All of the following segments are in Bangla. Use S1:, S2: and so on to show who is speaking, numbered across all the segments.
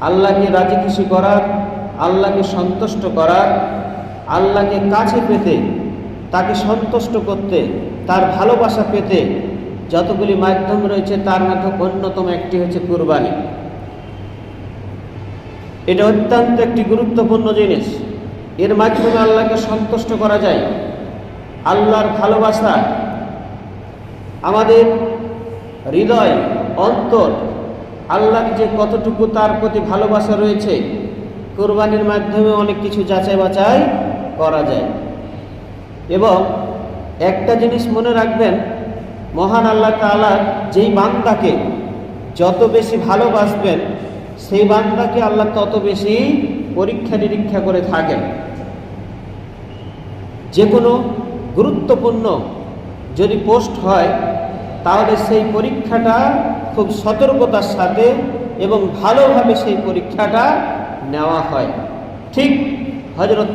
S1: আল্লাহকে রাজি খুশি করার, আল্লাহকে সন্তুষ্ট করার, আল্লাহকে কাছে পেতে, তাকে সন্তুষ্ট করতে, তার ভালোবাসা পেতে যতগুলি মাধ্যম রয়েছে, তার মধ্যে অন্যতম একটি হচ্ছে কুরবানি। এটা অত্যন্ত একটি গুরুত্বপূর্ণ জিনিস। এর মাধ্যমে আল্লাহকে সন্তুষ্ট করা যায়। আল্লাহর ভালোবাসা আমাদের হৃদয়, অন্তর আল্লাহর যে কতটুকু তার প্রতি ভালোবাসা রয়েছে, কোরবানির মাধ্যমে অনেক কিছু যাচাই বাছাই করা যায়। এবং একটা জিনিস মনে রাখবেন, মহান আল্লাহ তাআলা যেই বান্দাকে যত বেশি ভালোবাসবেন, সেই বান্দাকে আল্লাহ তত বেশি পরীক্ষা নিরীক্ষা করে থাকেন। যে কোনো গুরুত্বপূর্ণ যদি পোস্ট হয় তাহলে সেই পরীক্ষাটা খুব সতর্কতার সাথে এবং ভালোভাবে সেই পরীক্ষাটা নেওয়া হয়। ঠিক হজরত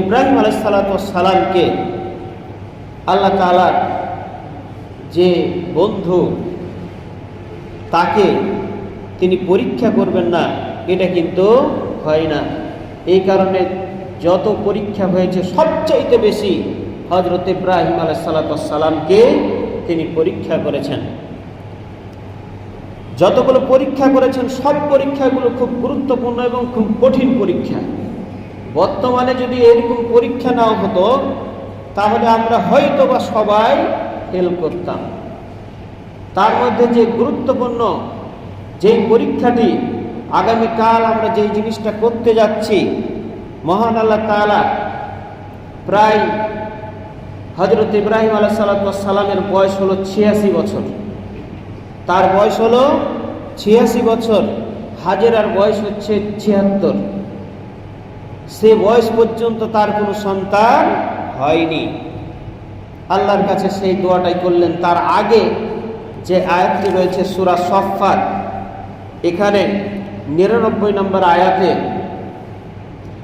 S1: ইব্রাহিম সালামকে আল্লাহ তালার যে বন্ধু, তাকে তিনি পরীক্ষা করবেন না, এটা কিন্তু হয় না। এই কারণে যত পরীক্ষা হয়েছে, সবচাইতে বেশি হজরত ইব্রাহিম আলাইসালামকে তিনি পরীক্ষা করেছেন। যতগুলো পরীক্ষা করেছেন, সব পরীক্ষাগুলো খুব গুরুত্বপূর্ণ এবং খুব কঠিন পরীক্ষা। বর্তমানে যদি এরকম পরীক্ষা নাও হতো, তাহলে আমরা হয়তো বা সবাই ফেল করতাম। তার মধ্যে যে গুরুত্বপূর্ণ যেই পরীক্ষাটি, আগামীকাল আমরা যেই জিনিসটা করতে যাচ্ছি, মহান আল্লাহ তালা প্রায় হজরত ইব্রাহিম আলাহ সালামের বয়স হলো ছিয়াশি বছর। তার বয়স হলো ছিয়াশি বছর, হাজেরার বয়স হচ্ছে ছিয়াত্তর। সে বয়স পর্যন্ত তার কোনো সন্তান হয়নি। আল্লাহর কাছে সেই দোয়াটাই করলেন, তার আগে যে আয়াতটি রয়েছে সুরা সফার এখানে নিরানব্বই নম্বর আয়াতে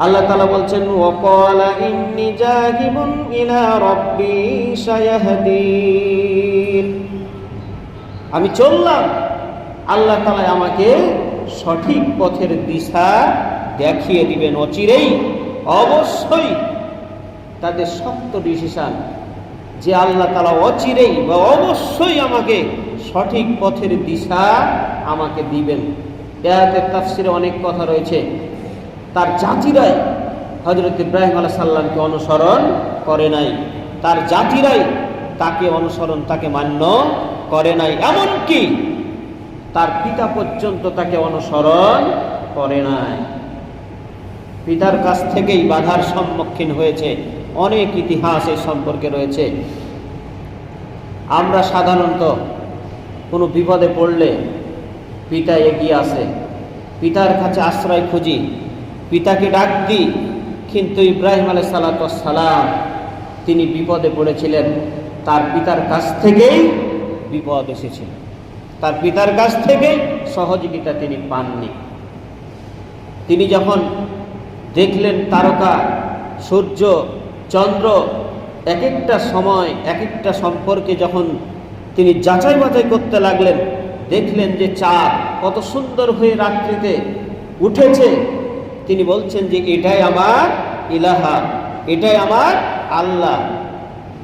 S1: আল্লাহ তালা বলছেন, ওয়াকালা ইন্নি জাহিবুন ইলা রব্বি সায়াহদিন। আমি চললাম। আল্লাহ তালা আমাকে সঠিক পথের দিশা দেখিয়ে দিবেন অচিরেই। অবশ্যই তাদের শক্ত ডিসিশান যে আল্লাহ তালা অচিরেই বা অবশ্যই আমাকে সঠিক পথের দিশা আমাকে দিবেন। এয়াতের তাফসিরে অনেক কথা রয়েছে। তার জাতিরাই হজরত ইব্রাহিম আলাহ সাল্লামকে অনুসরণ করে নাই। তার জাতিরাই তাকে অনুসরণ, তাকে মান্য করে নাই। এমনকি তার পিতা পর্যন্ত তাকে অনুসরণ করে নাই। পিতার কাছ থেকেই বাধার সম্মুখীন হয়েছে। অনেক ইতিহাস এই সম্পর্কে রয়েছে। আমরা সাধারণত কোনো বিপদে পড়লে পিতা এগিয়ে আসে। পিতার কাছে আশ্রয় খুঁজি। পিতাকে ডাক দিই, কিন্তু ইব্রাহিম আলাই সালাম, তিনি বিপদে পড়েছিলেন। তার পিতার কাছ থেকেই বিপদ এসেছিল। তার পিতার কাছ থেকেই সহযোগিতা তিনি পাননি। তিনি যখন দেখলেন তারকা, সূর্য, চন্দ্র এক একটা সময় এক একটা সম্পর্কে যখন তিনি যাচাই বাছাই করতে লাগলেন, দেখলেন যে চাঁদ কত সুন্দর হয়ে রাত্রিতে উঠেছে। তিনি বলছেন যে এটাই আমার ইলাহা, এটাই আমার আল্লাহ।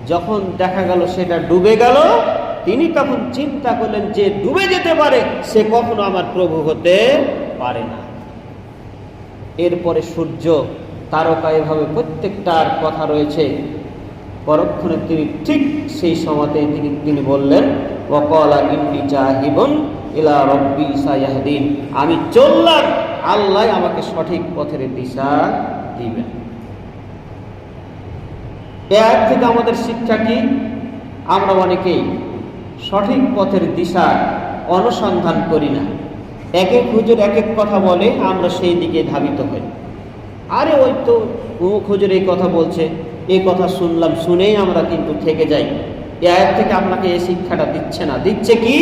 S1: যখন দেখা গেল সেটা ডুবে গেল, তিনি তখন চিন্তা করলেন যে ডুবে যেতে পারে, সে কখনো আমার প্রভু হতে পারে না। এরপরে সূর্য তারকা এভাবে প্রত্যেকটার কথা রয়েছে। পরক্ষণে তিনি ঠিক সেই সময়তে তিনি তিনি বললেন ওকলা ইন্নি জাহিবন ইলা রব্বি সায়াহদিন। আমি চললাম আল্লাহ আমাকে সঠিক পথের দিশা দিবেন। এর থেকে আমাদের শিক্ষা কি? আমরা অনেকেই সঠিক পথের দিশা অনুসন্ধান করি না। এক এক হুজুর এক এক কথা বলে, আমরা সেই দিকে ধাবিত হই। আরে ওই তো অমুক হুজুর এই কথা বলছে, এই কথা শুনলাম, শুনেই আমরা কিন্তু থেকে যাই। এ আয়ের থেকে আপনাকে এই শিক্ষাটা দিচ্ছে না। দিচ্ছে কি?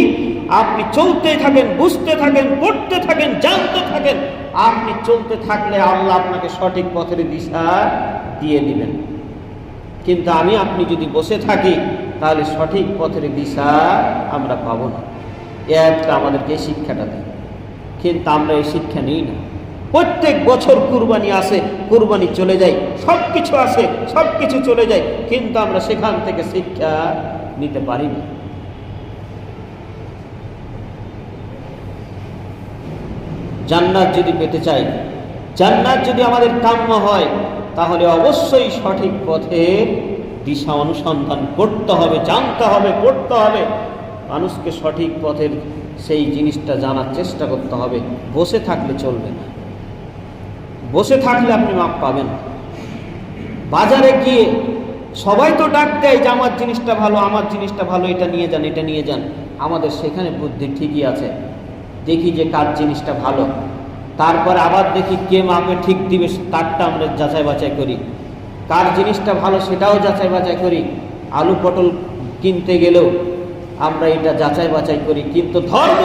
S1: আপনি চলতে থাকেন, বুঝতে থাকেন, পড়তে থাকেন, জানতে থাকেন। আপনি চলতে থাকলে আল্লাহ আপনাকে সঠিক পথের দিশা দিয়ে দিবেন। কিন্তু আমি, আপনি যদি বসে থাকি, তাহলে সঠিক পথের দিশা আমরা পাবো না। এ একটা আমাদেরকে শিক্ষাটা দেয়। কিন্তু আমরা এই শিক্ষা নিই না। প্রত্যেক বছর কুরবানি আসে, কুরবানি চলে যায় সব কিছু আসে সব কিছু চলে যায়, কিন্তু আমরা সেখান থেকে শিক্ষা নিতে পারি না জান্নাত যদি পেতে চাই, জান্নাত যদি আমাদের কাম্য হয়, তাহলে অবশ্যই সঠিক পথে দিশা অনুসন্ধান করতে হবে, জানতে হবে, পড়তে হবে। মানুষকে সঠিক পথের সেই জিনিসটা জানার চেষ্টা করতে হবে, বসে থাকলে চলবে না। বসে থাকলে আপনি মাপ পাবেন। বাজারে গিয়ে সবাই তো ডাক দেয় যে, আমার জিনিসটা ভালো, আমার জিনিসটা ভালো, এটা নিয়ে যান, এটা নিয়ে যান। আমাদের সেখানে বুদ্ধি ঠিকই আছে। দেখি যে কার জিনিসটা ভালো। তারপর আবার দেখি কে মাপে ঠিক দিবে, তারটা আমরা যাচাই বাছাই করি। কার জিনিসটা ভালো সেটাও যাচাই বাছাই করি। আলু পটল কিনতে গেলেও আমরা এটা যাচাই বাছাই করি। কিন্তু ধর্ম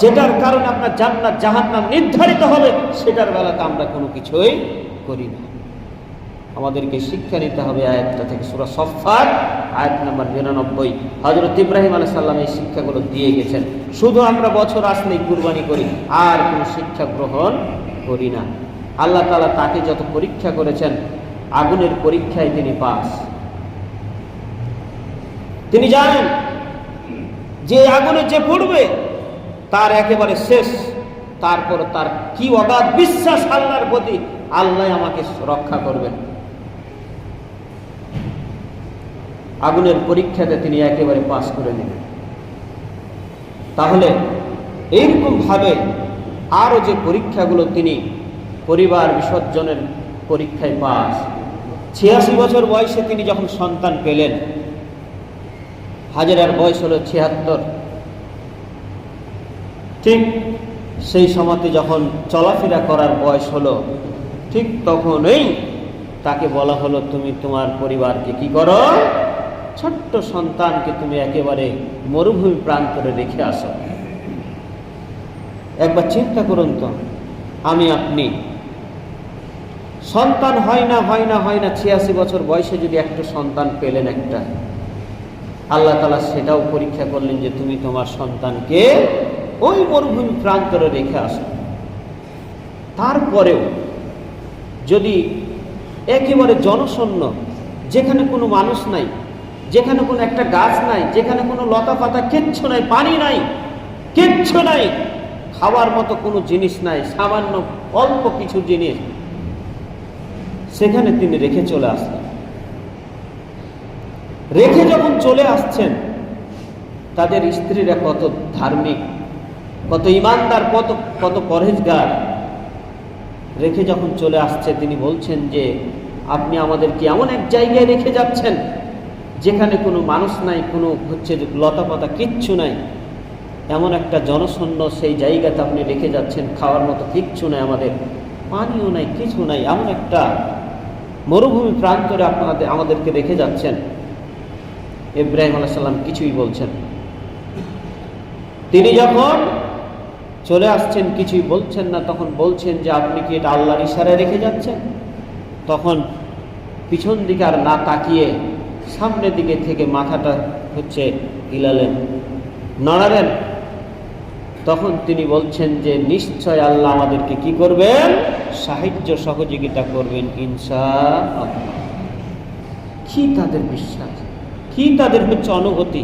S1: যেটার কারণে আপনার জান্নাত, জাহান্নাম নির্ধারিত হবে, সেটার বেলাতে আমরা কোনো কিছুই করি না। আমাদেরকে শিক্ষা নিতে হবে আয়াতটা থেকে, সুরা সফার আয়াত নাম্বার নিরানব্বই। হজরত ইব্রাহিম আলাহ সাল্লাম এই শিক্ষাগুলো দিয়ে গেছেন। শুধু আমরা বছর আসলেই কুরবানি করি, আর কোনো শিক্ষা গ্রহণ করি না। আল্লাহ তালা তাকে যত পরীক্ষা করেছেন, আগুনের পরীক্ষায় তিনি পাস। তিনি জানেন যে আগুনে যে পড়বে তার একেবারে শেষ। তারপর তার কি অগাধ বিশ্বাস আল্লাহর প্রতি, আল্লাহ আমাকে রক্ষা করবেন। আগুনের পরীক্ষাতে তিনি একেবারে পাস করে নেবেন তাহলে এইরকমভাবে আরও যে পরীক্ষাগুলো তিনি পরিবার বিসর্জনের পরীক্ষায় পাস, ছিয়াশি বছর বয়সে তিনি যখন সন্তান পেলেন, হাজারার বয়স হলো ছিয়াত্তর ঠিক সেই সময়তে যখন চলাফেরা করার বয়স হলো, ঠিক তখনই তাকে বলা হলো, তুমি তোমার পরিবারকে কি করো? ছোট্ট সন্তানকে তুমি একেবারে মরুভূমি প্রান্তরে রেখে আসো। একবার চিন্তা করুন তো, আমি আপনি। সন্তান হয় না হয় না হয় না, ছিয়াশি বছর বয়সে যদি একটা সন্তান পেলেন একটা, আল্লাহ তালা সেটাও পরীক্ষা করলেন যে তুমি তোমার সন্তানকে ওই মরুভূমি প্রান্তরে রেখে আসো। তারপরেও যদি একেবারে জনশূন্য, যেখানে কোনো মানুষ নাই, যেখানে কোনো একটা গাছ নাই, যেখানে কোনো লতা পাতা কিচ্ছু নাই, পানি নাই, কিচ্ছু নাই, খাওয়ার মতো কোনো জিনিস নাই, সামান্য অল্প কিছু জিনিস, সেখানে তিনি রেখে চলে আসলেন। রেখে যখন চলে আসছেন, তাদের স্ত্রীরা কত ধার্মিক কত ইমানদার, কত কত পরহেজগার। রেখে যখন চলে আসছে, তিনি বলছেন যে, আপনি আমাদেরকে এমন এক জায়গায় রেখে যাচ্ছেন, যেখানে কোনো মানুষ নাই, কোনো হচ্ছে যে লতা পাতা কিচ্ছু নাই। এমন একটা জনশূন্য সেই জায়গাতে আপনি রেখে যাচ্ছেন, খাওয়ার মতো কিচ্ছু নাই আমাদের, পানিও নাই, কিছু নাই, এমন একটা মরুভূমি প্রান্তরে আপনাদের, আমাদেরকে রেখে যাচ্ছেন। ইব্রাহিম আলাহ সাল্লাম কিছুই বলছেন তিনি যখন চলে আসছেন, কিছুই বলছেন না। তখন বলছেন যে, আপনি কি এটা আল্লাহর ইশারায় রেখে যাচ্ছেন? তখন পিছন দিকে আর না তাকিয়ে সামনের দিকে থেকে মাথাটা হচ্ছে হিলালেন, নড়ালেন। তখন তিনি বলছেন যে, নিশ্চয় আল্লাহ আমাদেরকে কি করবেন? সাহায্য সহযোগিতা করবেন আল্লাহ কি তাদের বিশ্বাস? কি তাদের হচ্ছে অনুভূতি?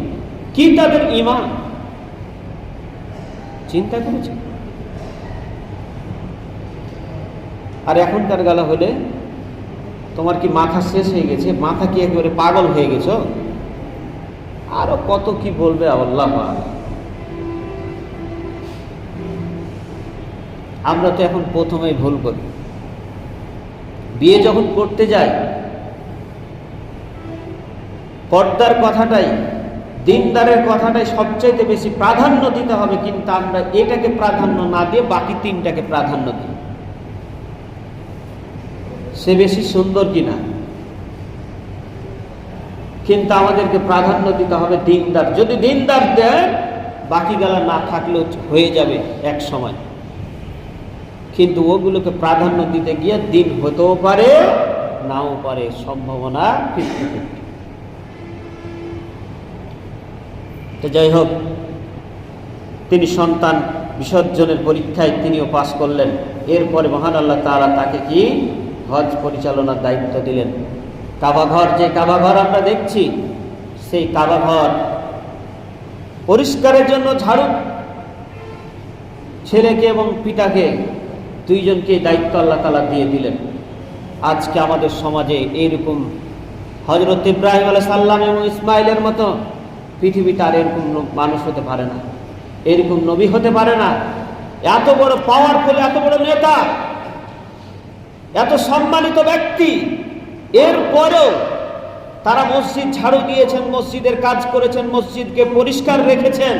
S1: কি তাদের ইমান? চিন্তা করেছে? আর এখনকার গালা হলে, তোমার কি মাথা শেষ হয়ে গেছে? মাথা কি একেবারে পাগল হয়ে গেছো? আরও কত কি বলবে আল্লাহ? আমরা তো এখন প্রথমেই ভুল করি। বিয়ে যখন করতে যাই, পর্দার কথাটাই দিনদারের কথাটাই সবচাইতে বেশি প্রাধান্য দিতে হবে, কিন্তু আমরা এটাকে প্রাধান্য না দিয়ে বাকি তিনটাকে প্রাধান্য দিই। সে বেশি সুন্দর কিনা? কিন্তু আমাদেরকে প্রাধান্য দিতে হবে দিনদার। যদি দিনদার দেয়, বাকি গেলা না থাকলেও হয়ে যাবে এক সময়। কিন্তু ওগুলোকে প্রাধান্য দিতে গিয়ে দিন হতেও পারে, নাও পারে, সম্ভাবনা ফিফটি ফিফটি তো যাই হোক, তিনি সন্তান বিসর্জনের পরীক্ষায় তিনিও পাশ করলেন। এরপরে মহান আল্লাহ তাআলা তাকে কি? হজ পরিচালনার দায়িত্ব দিলেন। কাবাঘর যে কাবাঘর আমরা দেখছি, সেই কাবাঘর পরিষ্কারের জন্য ঝাড়ু ছেলেকে এবং পিতাকে দুইজনকে দায়িত্ব আল্লাহ তালা দিয়ে দিলেন। আজকে আমাদের সমাজে এইরকম হজরত ইব্রাহিম আলাহ সাল্লাম এবং ইসমাইলের মতো পৃথিবীতে আর এরকম মানুষ হতে পারে না। এরকম নবী হতে পারে না। এত বড় পাওয়ারফুল এত বড় নেতা, এত সম্মানিত ব্যক্তি, এরপরেও তারা মসজিদ ঝাড়ু দিয়েছেন, মসজিদের কাজ করেছেন, মসজিদকে পরিষ্কার রেখেছেন।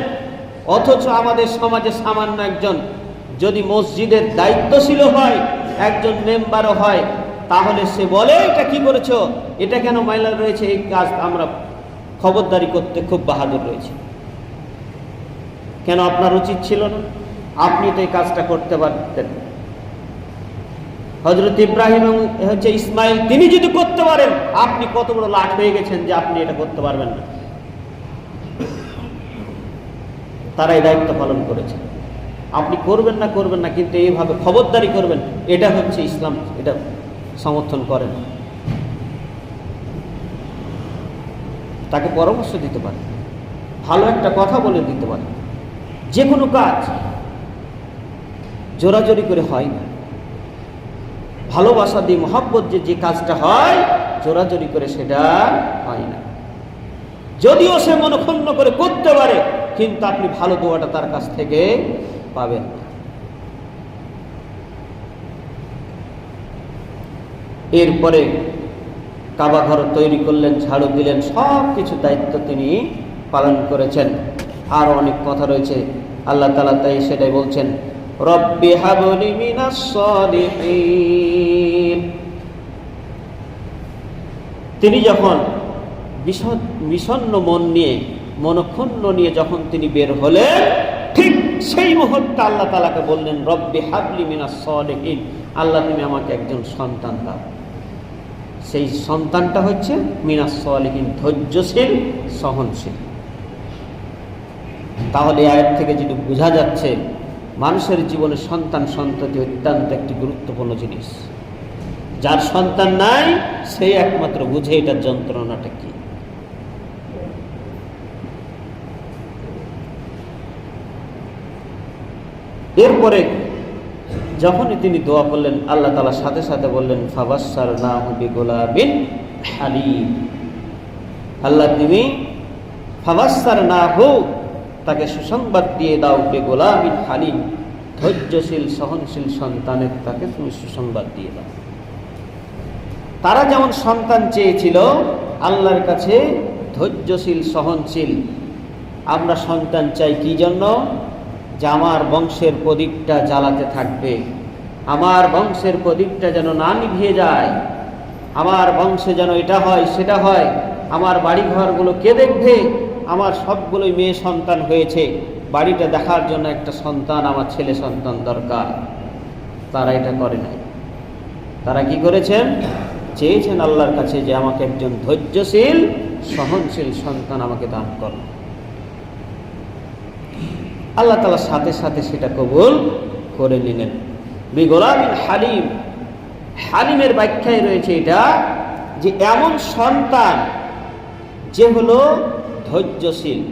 S1: অথচ আমাদের সমাজে সামান্য একজন যদি মসজিদের দায়িত্বশীল হয়, একজন মেম্বারও হয়, তাহলে সে বলে, এটা কি করেছ? এটা কেন মাইলার রয়েছে? এই কাজ আমরা খবরদারি করতে খুব বাহাদুর রয়েছে। কেন আপনার উচিত ছিল না? আপনি তো এই কাজটা করতে পারতেন। হজরত ইব্রাহিম এবং হচ্ছে ইসমাইল, তিনি যদি করতে পারেন, আপনি কত বড় লাট হয়ে গেছেন যে আপনি এটা করতে পারবেন না। তারা এই দায়িত্ব পালন করেছে। আপনি করবেন না করবেন না, কিন্তু এইভাবে খবরদারি করবেন, এটা হচ্ছে ইসলাম, এটা সমর্থন করে তাকে পরামর্শ দিতে পারে। ভালো একটা কথা বলে দিতে পারে। যে কোনো কাজ জোরাজোরি করে হয় না। ভালোবাসা দিয়ে মহাব্বত যে যে কাজটা হয়, জোরাজোরি করে সেটা হয় না। যদিও সে মনক্ষুণ্ণ করে করতে পারে, কিন্তু আপনি ভালো দোয়াটা তার কাছ থেকে পাবেন। এরপরে কাবা ঘর তৈরি করলেন, ঝাড়ু দিলেন, সব কিছু দায়িত্ব তিনি পালন করেছেন। আর অনেক কথা রয়েছে। আল্লাহ তালা তাই সেটাই বলছেন, রব্বি হাবলি তিনি যখন বিষণ- বিষণ্ণ মন নিয়ে, মনক্ষুণ্ণ নিয়ে যখন তিনি বের হলেন, ঠিক সেই মুহূর্তে আল্লাহ তালাকে বললেন, রব্বি হাবলি মিনাস সলিহিন। আল্লাহ, তুমি আমাকে একজন সন্তান দাও। সেই সন্তানটা হচ্ছে মিনাস সলিহীন, ধৈর্যশীল, সহনশীল। তাহলে আয়ের থেকে যেটি বোঝা যাচ্ছে, মানুষের জীবনে সন্তান, সন্ততি অত্যন্ত একটি গুরুত্বপূর্ণ জিনিস। যার সন্তান নাই সেই একমাত্র বুঝে এটার যন্ত্রণাটা কি। এরপরে যখনই তিনি দোয়া করলেন, আল্লাহ তালা সাথে সাথে বললেন ফাবাসার না হবি গোলাবিন হালিম। আল্লাহ তুমি ফাবাসার না হোক তাকে সুসংবাদ দিয়ে দাও বে গোলাবিন হালিম। ধৈর্যশীল, সহনশীল সন্তানের তাকে তুমি সুসংবাদ দিয়ে দাও। তারা যেমন সন্তান চেয়েছিল, আল্লাহর কাছে ধৈর্যশীল, সহনশীল, আমরা সন্তান চাই কি জন্য? যে আমার বংশের প্রদীপটা জ্বালাতে থাকবে। আমার বংশের প্রদীপটা যেন না নিভিয়ে যায়। আমার বংশে যেন এটা হয়, সেটা হয়। আমার বাড়ি ঘরগুলো কে দেখবে? আমার সবগুলোই মেয়ে সন্তান হয়েছে। বাড়িটা দেখার জন্য একটা সন্তান, আমার ছেলে সন্তান দরকার। তারা এটা করে নাই। তারা কি করেছেন? চেয়েছেন আল্লাহর কাছে যে আমাকে একজন ধৈর্যশীল, সহনশীল সন্তান আমাকে দান করো আল্লাহ তালা সাথে সাথে সেটা কবুল করে নিলেন। বিগোলামিন হালিম। হালিমের ব্যাখ্যায় রয়েছে এটা যে এমন সন্তান যে হলো ধৈর্যশীল,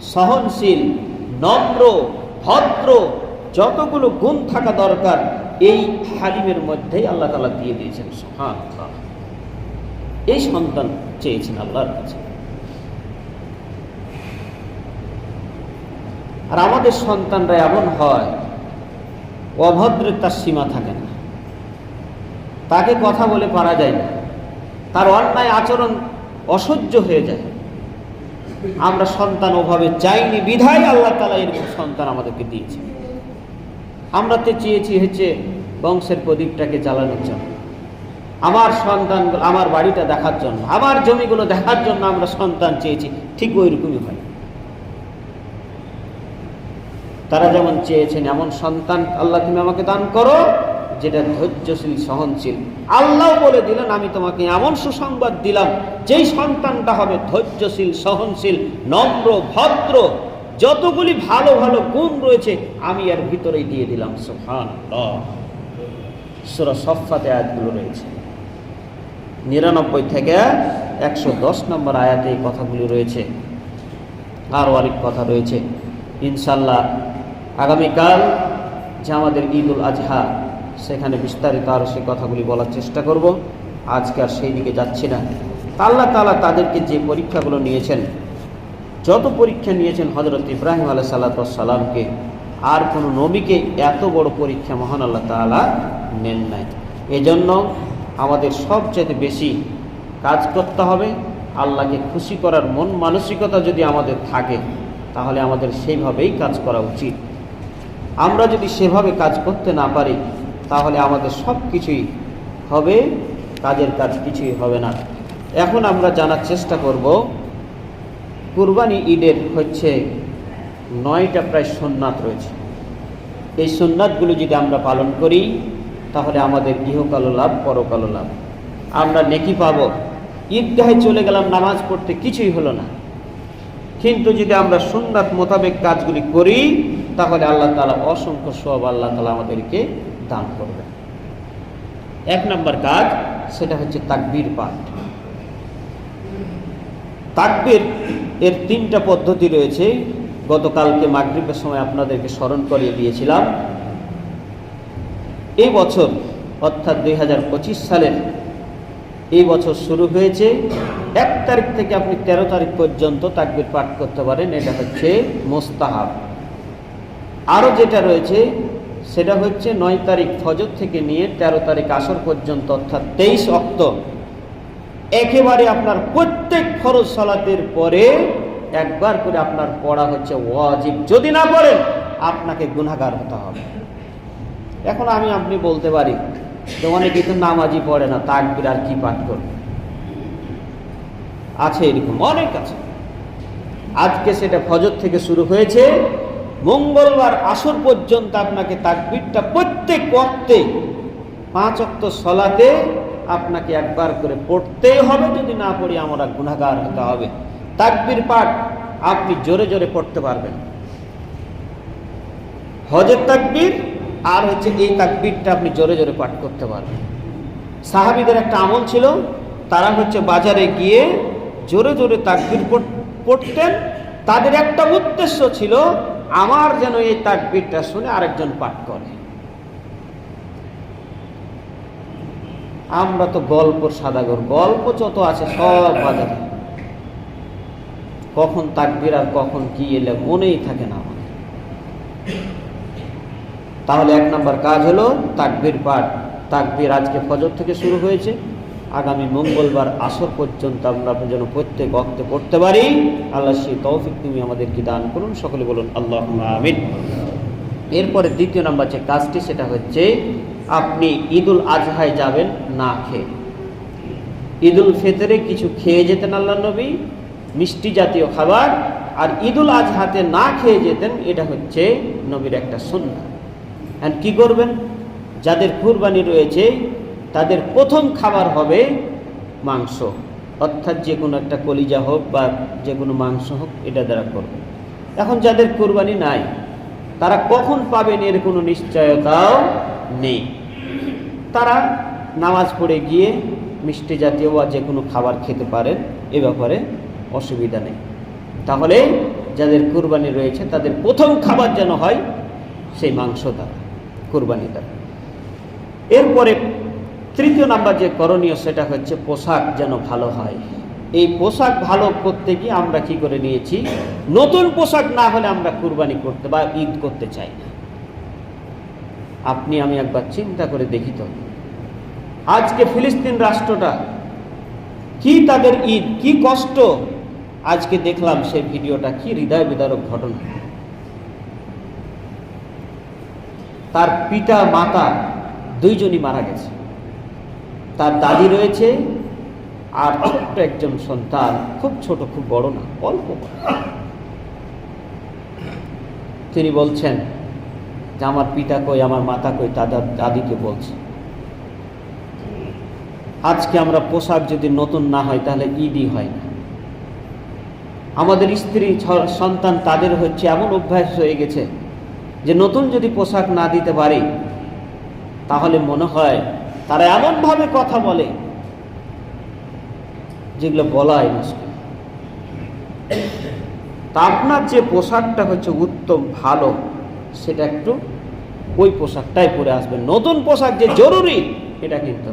S1: সহনশীল, নম্র, ভদ্র, যতগুলো গুণ থাকা দরকার এই হালিমের মধ্যেই আল্লাহ তালা দিয়ে দিয়েছেন। আল্লাহ। এই সন্তান চেয়েছেন আল্লাহর কাছে। আর আমাদের সন্তানরা এমন হয় অভদ্রের তার সীমা থাকে না। তাকে কথা বলে পারা যায় না। তার অন্যায় আচরণ অসহ্য হয়ে যায়। আমরা সন্তান ওভাবে চাইনি, বিধায় আল্লাহ তালা এরকম সন্তান আমাদেরকে দিয়েছে। আমরা তো চেয়েছি হচ্ছে বংশের প্রদীপটাকে জ্বালানোর জন্য। আমার সন্তান আমার বাড়িটা দেখার জন্য, আমার জমিগুলো দেখার জন্য আমরা সন্তান চেয়েছি। ঠিক ওই রকমই হয়। তারা যেমন চেয়েছেন, এমন সন্তান আল্লাহ তুমি আমাকে দান করো, যেটা ধৈর্যশীল, সহনশীল। আল্লাহ বলে দিলেন, আমি তোমাকে এমন সুসংবাদ দিলাম, যেই সন্তানটা হবে ধৈর্যশীল, সহনশীল, নম্র, ভদ্র, যতগুলি ভালো ভালো গুণ রয়েছে, আমি এর ভিতরেই দিয়ে দিলাম। সুফান সফাতে আয়াতগুলো রয়েছে। নিরানব্বই থেকে একশো দশ নম্বর আয়াতে এই কথাগুলি রয়েছে। আরও অনেক কথা রয়েছে। ইনশাল্লাহ আগামীকাল যে আমাদের ঈদুল আজহা, সেখানে বিস্তারিত আরও সেই কথাগুলি বলার চেষ্টা করব। আজকে আর সেই দিকে যাচ্ছি না। আল্লাহ তালা তাদেরকে যে পরীক্ষাগুলো নিয়েছেন, যত পরীক্ষা নিয়েছেন হজরত ইব্রাহিম আলাহ সাল্লাতামকে আর কোনো নবীকে এত বড় পরীক্ষা মহান আল্লাহ তালা নেন নাই। এজন্য আমাদের সবচেয়ে বেশি কাজ করতে হবে, আল্লাহকে খুশি করার মন মানসিকতা যদি আমাদের থাকে, তাহলে আমাদের সেইভাবেই কাজ করা উচিত। আমরা যদি সেভাবে কাজ করতে না পারি, তাহলে আমাদের সব কিছুই হবে, কাজের কাজ কিছুই হবে না। এখন আমরা জানার চেষ্টা করব, কুরবানি ঈদের হচ্ছে নয়টা প্রায় সোননাথ রয়েছে। এই সোননাথগুলো যদি আমরা পালন করি, তাহলে আমাদের ইহকালো লাভ পরকালো লাভ। আমরা নেকি পাব। ঈদগাহে চলে গেলাম, নামাজ পড়তে কিছুই হলো না। কিন্তু যদি আমরা সুন্নাত মোতাবেক কাজগুলি করি, তাহলে আল্লাহ তালা অসংখ্য সব আল্লাহ তালা আমাদেরকে দান করবে এক নম্বর কাজ, সেটা হচ্ছে তাকবীর পাঠ। তাকবীর এর তিনটা পদ্ধতি রয়েছে। গতকালকে মাগরীবের সময় আপনাদেরকে স্মরণ করিয়ে দিয়েছিলাম। এই বছর, অর্থাৎ দুই হাজার পঁচিশ সালের এই বছর শুরু হয়েছে। এক তারিখ থেকে আপনি ১৩ তারিখ পর্যন্ত তাকবির পাঠ করতে পারেন, এটা হচ্ছে মোস্তাহাব। আরও যেটা রয়েছে, সেটা হচ্ছে নয় তারিখ ফজর থেকে নিয়ে ১৩ তারিখ আসর পর্যন্ত, অর্থাৎ তেইশ অক্ট একেবারে আপনার প্রত্যেক ফরজ সালাতের পরে একবার করে আপনার পড়া হচ্ছে ওয়াজিব। যদি না পড়েন, আপনাকে গুণাগার হতে হবে। এখন আমি, আপনি বলতে পারি যে অনেকে তো নামাজি পড়ে না, তাকবির আর কি পাঠ করবে? আছে এরকম, অনেক আছে। আজকে সেটা ফজর থেকে শুরু হয়েছে, মঙ্গলবার আসর পর্যন্ত আপনাকে তাকবিরটা প্রত্যেক অক্তে পাঁচ অক্ত সলাতে আপনাকে একবার করে পড়তেই হবে, যদি না পড়ি আমরা গুণাগার হতে হবে। তাকবির পাঠ আপনি জোরে জোরে পড়তে পারবেন। হজের তাকবির আর হচ্ছে এই তাকবিরটা আপনি জোরে জোরে পাঠ করতে পারবেন। সাহাবিদের একটা আমল ছিল, তারা হচ্ছে বাজারে গিয়ে জোরে জোরে তাকবির পড়তেন। তাদের একটা উদ্দেশ্য ছিল, আমার যেন এই তাকবিরটা শুনে আরেকজন পাঠ করে। আমরা তো গল্প, সাদাগর গল্প যত আছে সব বাজারে। কখন তাকবির আর কখন কি এলে মনেই থাকে না আমাদের। তাহলে এক নম্বর কাজ হলো তাকবির পাঠ। তাকবির আজকে ফজর থেকে শুরু হয়েছে। আগামী মঙ্গলবার আসর পর্যন্ত আমরা যেন প্রত্যেক অক্তে পড়তে পারি। আল্লাহ সেই তৌফিক তুমি আমাদেরকে দান করুন। সকলে বলুন আল্লাহ আমিন। এরপরে দ্বিতীয় নাম্বার যে কাজটি, সেটা হচ্ছে আপনি ঈদুল আজহায় যাবেন না খেয়ে। ঈদুল ফেতরে কিছু খেয়ে যেতেন আল্লাহ নবী, মিষ্টি জাতীয় খাবার, আর ঈদুল আজহাতে না খেয়ে যেতেন, এটা হচ্ছে নবীর একটা সন্না আর কি করবেন? যাদের কুরবানি রয়েছে, তাদের প্রথম খাবার হবে মাংস। অর্থাৎ যে কোনো একটা কলিজা হোক বা যে কোনো মাংস হোক, এটা দ্বারা করবে। এখন যাদের কুরবানি নাই, তারা কখন পাবেন এর কোনো নিশ্চয়তাও নেই। তারা নামাজ পড়ে গিয়ে মিষ্টি জাতীয় বা যে কোনো খাবার খেতে পারেন, এ ব্যাপারে অসুবিধা নেই। তাহলে যাদের কুরবানি রয়েছে, তাদের প্রথম খাবার যেন হয় সেই মাংস দ্বারা। কুরবানি দ্বারা এরপরে তৃতীয় নাম্বার যে করণীয়, সেটা হচ্ছে পোশাক যেন ভালো হয়। এই পোশাক ভালো করতে গিয়ে আমরা কি করে নিয়েছি? নতুন পোশাক না হলে আমরা কুরবানি করতে বা ঈদ করতে চাই না। আপনি, আমি একবার চিন্তা করে দেখি তো। আজকে ফিলিস্তিন রাষ্ট্রটা কি তাদের ঈদ, কি কষ্ট? আজকে দেখলাম সেই ভিডিওটা, কি হৃদয় বিদারক ঘটনা। তার পিতা, মাতা দুইজনই মারা গেছে। তার দাদি রয়েছে আর ছোট্ট একজন সন্তান, খুব ছোট, খুব বড় না, অল্প তিনি বলছেন, যে আমার পিতা কই, আমার মাতা কই দাদার দাদিকে বলছে। আজকে আমরা পোশাক যদি নতুন না হয়, তাহলে ঈদই হয় না। আমাদের স্ত্রী সন্তান তাদের হচ্ছে এমন অভ্যাস হয়ে গেছে যে নতুন যদি পোশাক না দিতে পারি, তাহলে মনে হয় তারা এমনভাবে কথা বলে যেগুলো বলাই মুশকিল। তা আপনার যে পোশাকটা হচ্ছে উত্তম, ভালো, সেটা একটু ওই পোশাকটাই পরে আসবেন নতুন পোশাক যে জরুরি, এটা কিন্তু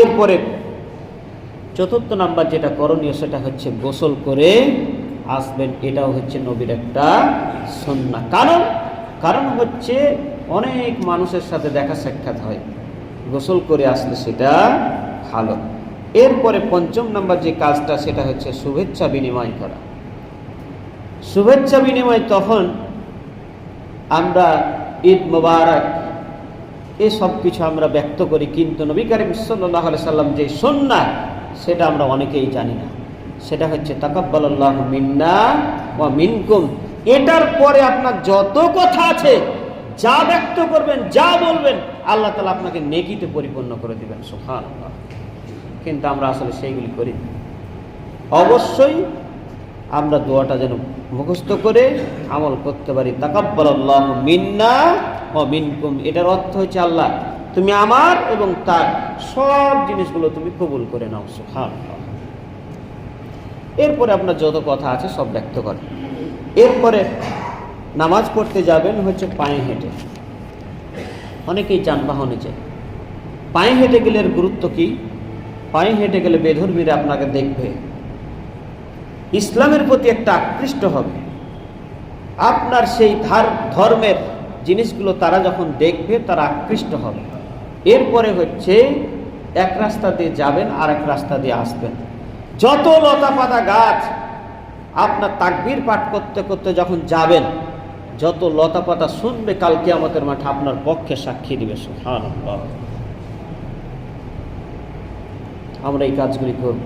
S1: এরপরে চতুর্থ নাম্বার যেটা করণীয়, সেটা হচ্ছে গোসল করে আসবেন, এটাও হচ্ছে নবীর একটা সন্না কারণ কারণ হচ্ছে অনেক মানুষের সাথে দেখা সাক্ষাৎ হয়, গোসল করে আসলে সেটা ভালো। এরপরে পঞ্চম নাম্বার যে কাজটা, সেটা হচ্ছে শুভেচ্ছা বিনিময় করা। শুভেচ্ছা বিনিময় তখন আমরা ঈদ মোবারক এসব কিছু আমরা ব্যক্ত করি, কিন্তু নবী করিম সাল্লাহ সাল্লাম যে সন্না সেটা আমরা অনেকেই জানি না। সেটা হচ্ছে তাকাব্বাল্লাহ মিন্না ও মিনকুম। এটার পরে আপনার যত কথা আছে, যা ব্যক্ত করবেন, যা বলবেন, আল্লাহ তালা আপনাকে নেকিতে পরিপূর্ণ করে দেবেন সুহান কিন্তু আমরা আসলে সেইগুলি করি অবশ্যই আমরা দোয়াটা যেন মুখস্থ করে আমল করতে পারি। তাকাব্বাল্লাহ মিন্না ও মিনকুম। এটার অর্থ হচ্ছে আল্লাহ, তুমি আমার এবং তার সব জিনিসগুলো তুমি কবুল করে নাও সুহান এরপরে আপনার যত কথা আছে সব ব্যক্ত করেন। এরপরে নামাজ পড়তে যাবেন হচ্ছে পায়ে হেঁটে। অনেকেই যানবাহনে যায়। পায়ে হেঁটে গেলে এর গুরুত্ব কি? পায়ে হেঁটে গেলে বেধর্মীরা আপনাকে দেখবে। ইসলামের প্রতি একটা আকৃষ্ট হবে। আপনার সেই ধার, ধর্মের জিনিসগুলো তারা যখন দেখবে, তারা আকৃষ্ট হবে। এরপরে হচ্ছে এক রাস্তা দিয়ে যাবেন আর এক রাস্তা দিয়ে আসবেন। যত লতা পাতা গাছ আপনার তাকবির পাঠ করতে করতে যখন যাবেন, যত লতা পাতা শুনবে কালকে আমাদের মাঠে, আপনার পক্ষে সাক্ষী দিবে, সুবহানাল্লাহ। আমরা এই কাজগুলি করব।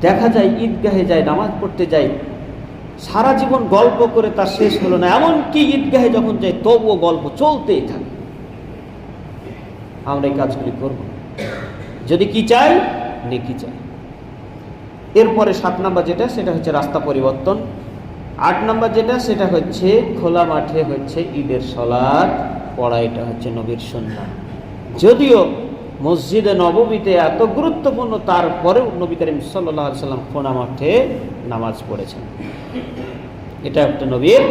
S1: দেখা যায়, ঈদগাহে যায়, নামাজ পড়তে যাই, সারা জীবন গল্প করে তার শেষ হলো না। এমনকি ঈদগাহে যখন যাই, তবুও গল্প চলতেই থাকে। আমরা এই কাজগুলি করব। যদি কি চাই, নেকি চাই। এরপরে সাত নাম্বার যেটা, সেটা হচ্ছে রাস্তা পরিবর্তন। আট নাম্বার যেটা, সেটা হচ্ছে খোলা মাঠে হচ্ছে ঈদের সলাদ পড়া এটা হচ্ছে নবীর সন্না যদিও মসজিদে নবমীতে এত গুরুত্বপূর্ণ, তারপরেও নবী করিম সাল্লাহ সাল্লাম খোলা মাঠে নামাজ পড়েছেন। এটা একটা নবীর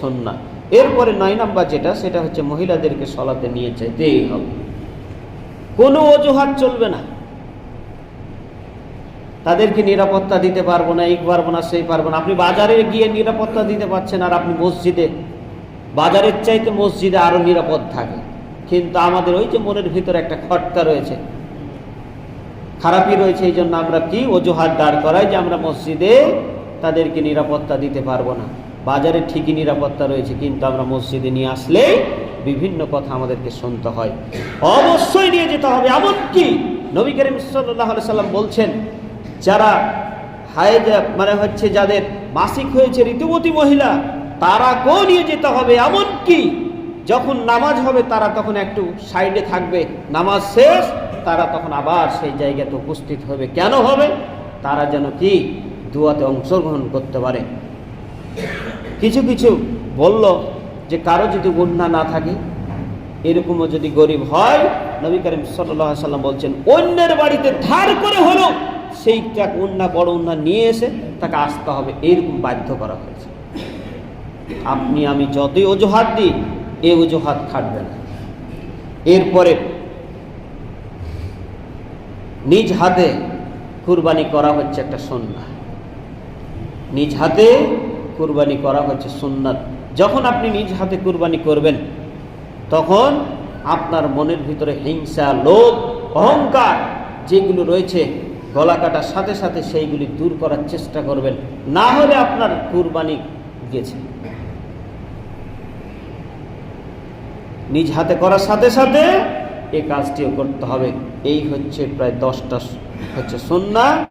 S1: সন্না এরপরে নয় নাম্বার যেটা, সেটা হচ্ছে মহিলাদেরকে সলাতে নিয়ে যেতেই হবে। কোনো অজুহাত চলবে না। তাদেরকে নিরাপত্তা দিতে পারব না, এই পারব না, সেই পারব না। আপনি বাজারে গিয়ে নিরাপত্তা দিতে পারছেন আর আপনি মসজিদে, বাজারের চাইতে মসজিদে আরও নিরাপদ থাকে। কিন্তু আমাদের ওই যে মনের ভিতরে একটা খটকা রয়েছে, খারাপই রয়েছে, এই জন্য আমরা কি অজুহাত দাঁড় করাই যে আমরা মসজিদে তাদেরকে নিরাপত্তা দিতে পারব না। বাজারে ঠিকই নিরাপত্তা রয়েছে, কিন্তু আমরা মসজিদে নিয়ে আসলে বিভিন্ন কথা আমাদেরকে শুনতে হয়। অবশ্যই নিয়ে যেতে হবে। এমনকি নবী করিম সাল্লাম বলছেন যারা হায়েজ মানে হচ্ছে যাদের মাসিক হয়েছে ঋতুবতী মহিলা তারাকেও নিয়ে যেতে হবে? এমনকি যখন নামাজ হবে, তারা তখন একটু সাইডে থাকবে। নামাজ শেষ, তারা তখন আবার সেই জায়গাতে উপস্থিত হবে। কেন হবে? তারা যেন কি? দুয়াতে অংশগ্রহণ করতে পারে। কিছু কিছু বলল যে কারও যদি বন্যা না থাকে, এরকমও যদি গরিব হয়, নবী করিম সাল্লাম বলছেন, অন্যের বাড়িতে ধার করে হলো। সেইটা উন্না বড় উন্না নিয়ে এসে তাকে আসতে হবে। এইরকম বাধ্য করা হয়েছে। আপনি, আমি যতই অজুহাত দিই, এ অজুহাত খাটবে না। এরপরে নিজ হাতে কুরবানি করা হচ্ছে একটা সন্না নিজ হাতে কুরবানি করা হচ্ছে সুন্নাত যখন আপনি নিজ হাতে কুরবানি করবেন, তখন আপনার মনের ভিতরে হিংসা, লোভ, অহংকার যেগুলো রয়েছে গলা কাটার সাথে সাথে সেইগুলি দূর করার চেষ্টা করবেন। না হলে আপনার কুরবানি গেছে। নিজ হাতে করার সাথে সাথে এই কাজটিও করতে হবে। এই হচ্ছে প্রায় দশটা, হচ্ছে সন্না